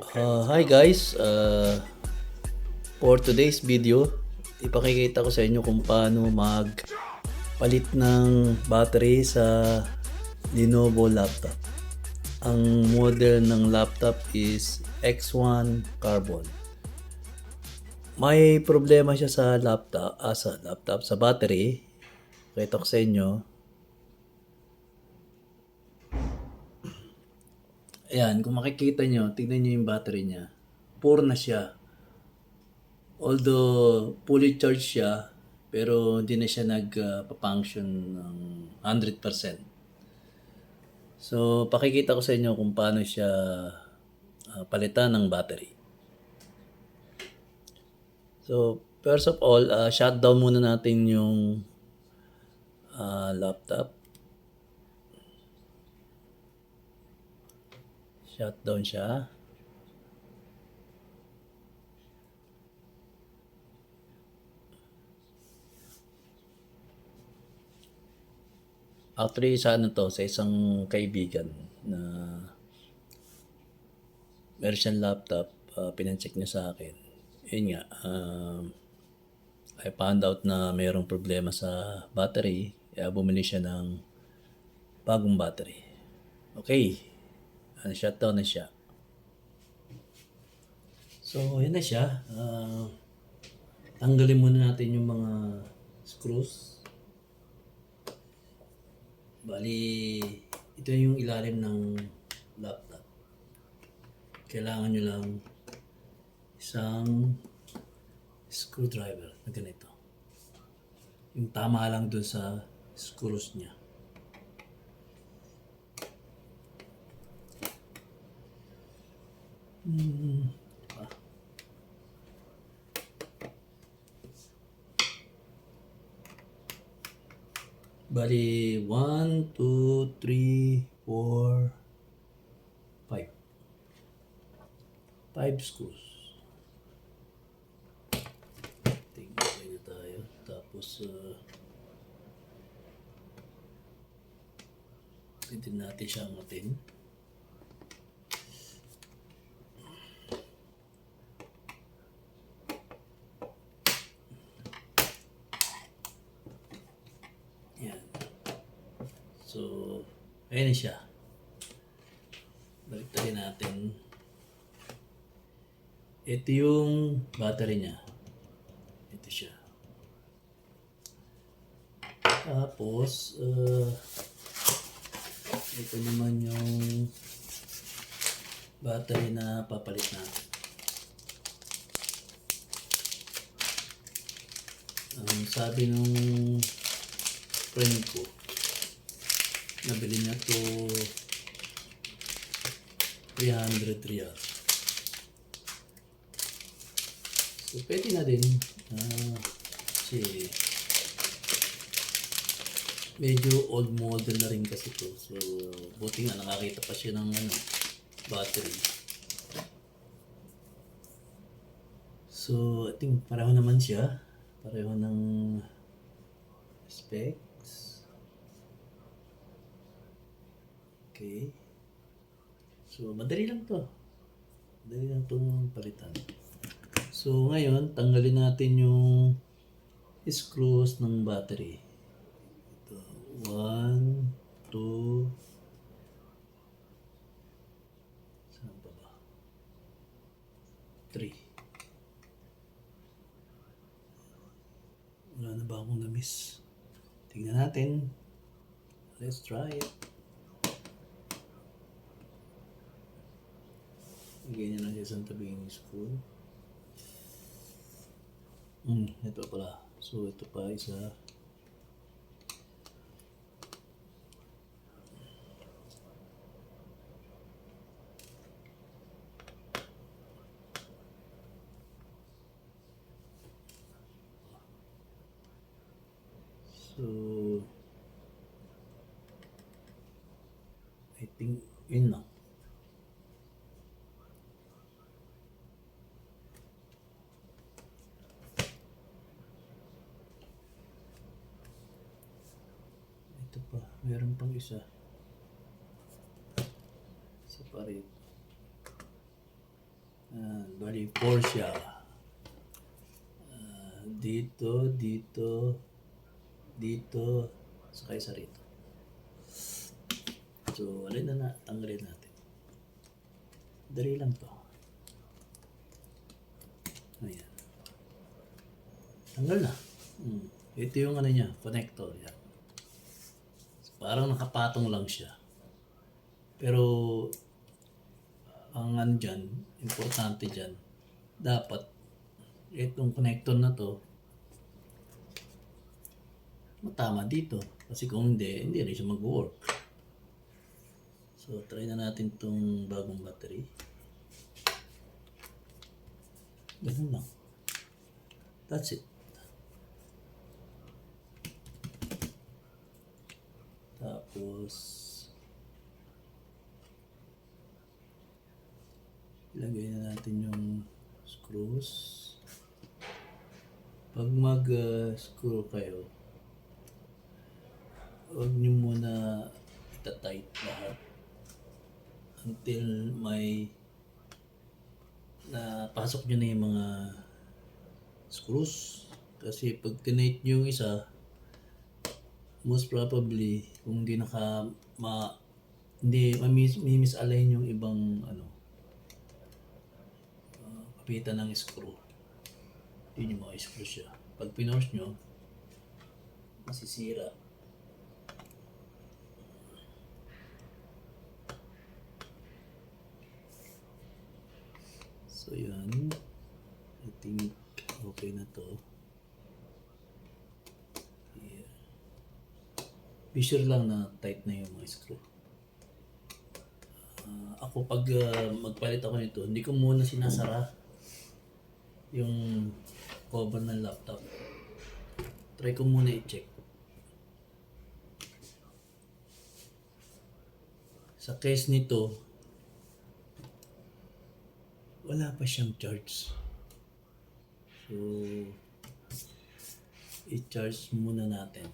Uh, hi guys, uh, for today's video, ipakikita ko sa inyo kung paano magpalit ng battery sa Lenovo laptop. Ang model ng laptop is X1 Carbon. May problema siya sa laptop, ah, sa laptop, sa battery. Kita ko sa inyo. Ayan, kung makikita nyo, tignan nyo yung battery niya. Poor na siya. Although fully charged siya, pero hindi na siya nag-function ng 100%. So, pakikita ko sa inyo kung paano siya ah, palitan ng battery. So, first of all, uh, shutdown muna natin yung ah, laptop. Shutdown siya. Actually, sa ano to, sa isang kaibigan na meron siyang laptop, uh, pinancheck niya sa akin. Yun nga, um, I found out na mayroong problema sa battery, kaya bumili siya ng bagong battery. Okay, uh, shutdown na siya. So, yun na siya. Uh, tanggalin muna natin yung mga screws. Bali, ito yung ilalim ng laptop. Kailangan nyo lang isang screwdriver na ganito. Yung tama lang dun sa screws niya. Hmm. Ah. Bali, 1, 2, 3, 4, 5. 5 screws. Tingnan na tayo. Tapos, uh, pwede natin siya angatin. Yan. So, ayan siya. Balik natin. Ito yung battery niya. Ito siya. Tapos, uh, ito naman yung battery na papalit natin. Ang sabi nung friend ko, nabili niya to 300 riyals. So, pwede na din. Ah, kasi medyo old model na rin kasi to. So, buti nga nakakita pa siya ng ano, battery. So, I think pareho naman siya. Pareho ng specs. Okay. So, madali lang to. Madali lang itong palitan. So, ngayon, tanggalin natin yung screws ng battery. Ito. One, two, saan pa ba? Three. Wala na ba akong na-miss? Tingnan natin. Let's try it. Ganyan lang siya sa tabi ng screw. Hmm, ito pala. So, ito pa isa. So, I think yun lang. Ito pa, meron pang isa. Separate. Bali, 4 siya. Ah, dito, dito, dito, saka isa rito. So, alin na na, tanggalin natin. Dali lang to. Ayan. Tanggal na. Hmm. Ito yung ano niya, connector. Yan. Parang nakapatong lang siya. Pero, ang ano dyan, importante dyan, dapat itong connector na to, matama dito. Kasi kung hindi, hindi rin siya mag-work. So, try na natin itong bagong battery. Ganun lang. That's it. Tapos, ilagay na natin yung screws. Pag mag-screw kayo, huwag nyo muna itatight lahat until may napasok nyo na yung mga screws. Kasi pag tinight nyo yung isa, most probably kung hindi naka ma hindi mamis, misalign yung ibang ano uh, kapitan ng screw. Yun yung mga screw siya. Pag pinorse nyo masisira. So yun. I think okay na to be sure lang na tight na yung mga screw. Ah, ako pag ah, magpalit ako nito hindi ko muna sinasara yung cover ng laptop. Try ko muna i-check. Sa case nito wala pa siyang charge. So i-charge muna natin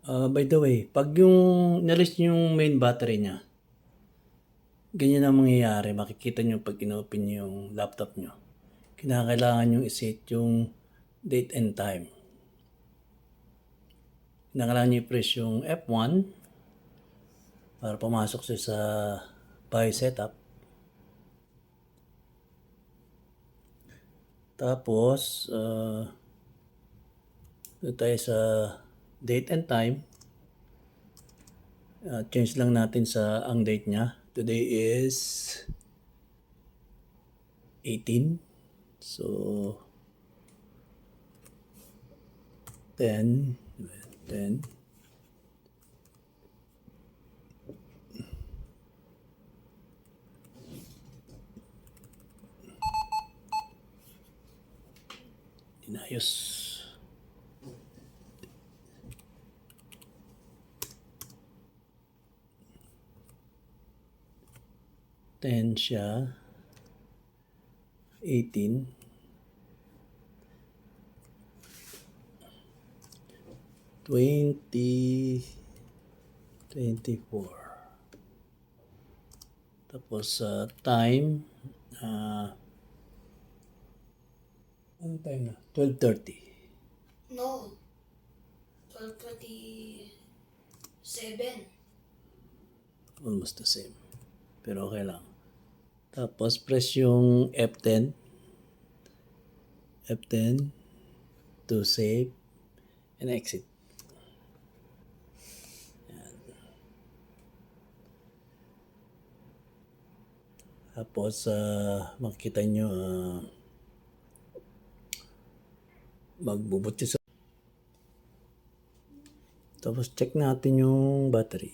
Uh, by the way, pag yung nalis yung main battery niya, ganyan ang mangyayari. Makikita nyo pag inopen yung laptop nyo. Kinakailangan nyo iset yung date and time. Kinakailangan nyo i-press yung F1 para pumasok siya sa buy setup. Tapos, uh, doon tayo sa date and time. Uh, change lang natin sa ang date niya. Today is 18. So 10 10 Inayos. Ten siya. 18. Twenty. Twenty-four. Tapos sa time, ah, ano time na? 12.30. No. 1227. Almost the same. Pero okay lang. Tapos press yung F10. F10 to save and exit. Yan. Tapos uh, makikita nyo uh, magbubot siya sa tapos check natin yung battery.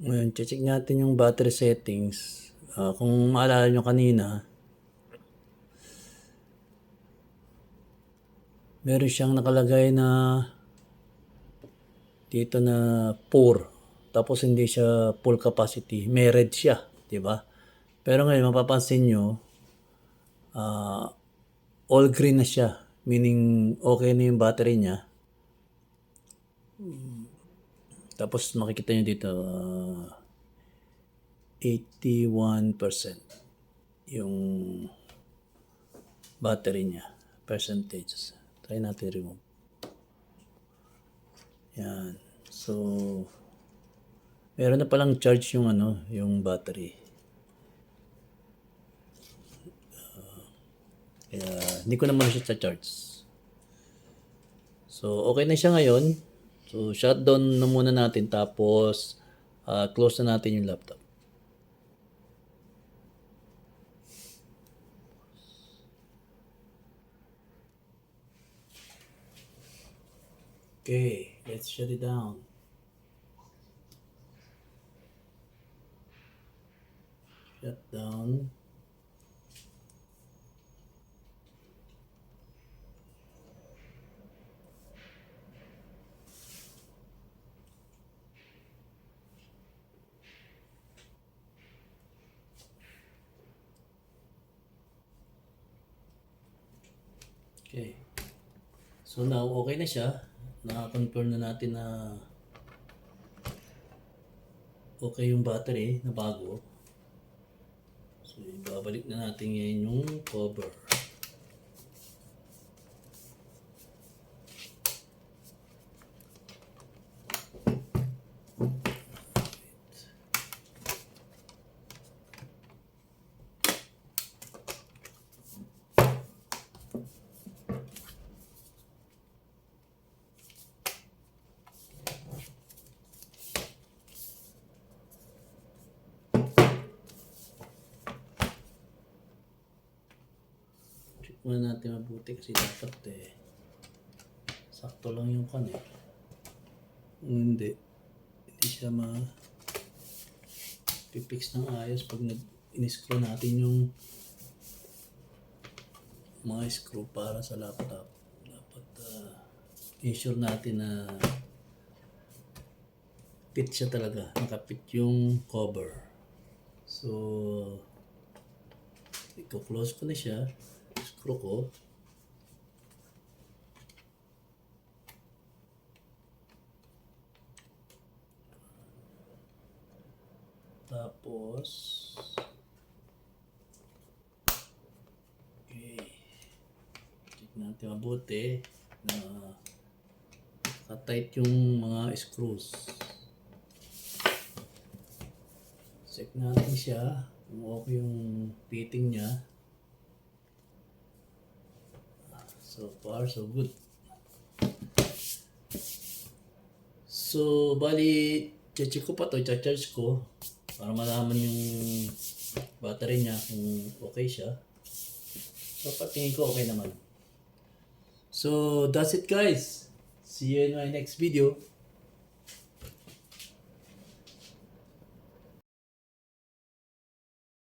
Ngayon, check natin yung battery settings. Ah, kung maalala nyo kanina, meron siyang nakalagay na dito na 4. tapos hindi siya full capacity, may red siya, di ba? Pero ngayon, mapapansin nyo, ah, all green na siya, meaning okay na yung battery niya. Tapos makikita nyo dito, ah, 81% yung battery niya, percentage. Try natin remove. Yan. So, meron na palang charge yung ano, yung battery. Uh, kaya, hindi ko naman siya charge. So, okay na siya ngayon. So, shutdown na muna natin tapos ah, close na natin yung laptop. Okay, let's shut it down. Shut down. Okay. So now, okay na siya. Naka-confirm na natin na okay yung battery na bago. So, ibabalik na natin ngayon yung cover. Muna natin mabuti kasi dapat eh sakto lang yung kan eh. Hindi, hindi siya ma pipix ng ayos pag nag in-screw natin yung mga screw para sa laptop. Dapat uh, ensure natin na fit siya talaga. Nakapit yung cover. So, i-close ko na siya. Screw ko. Tapos, okay. Check natin mabuti na tight yung mga screws. Check natin siya kung okay yung fitting niya. So far, so good. So, bali, check ko pa to, charge ko para malaman yung battery niya kung okay siya. So, patingin ko okay naman. So, that's it guys. See you in my next video.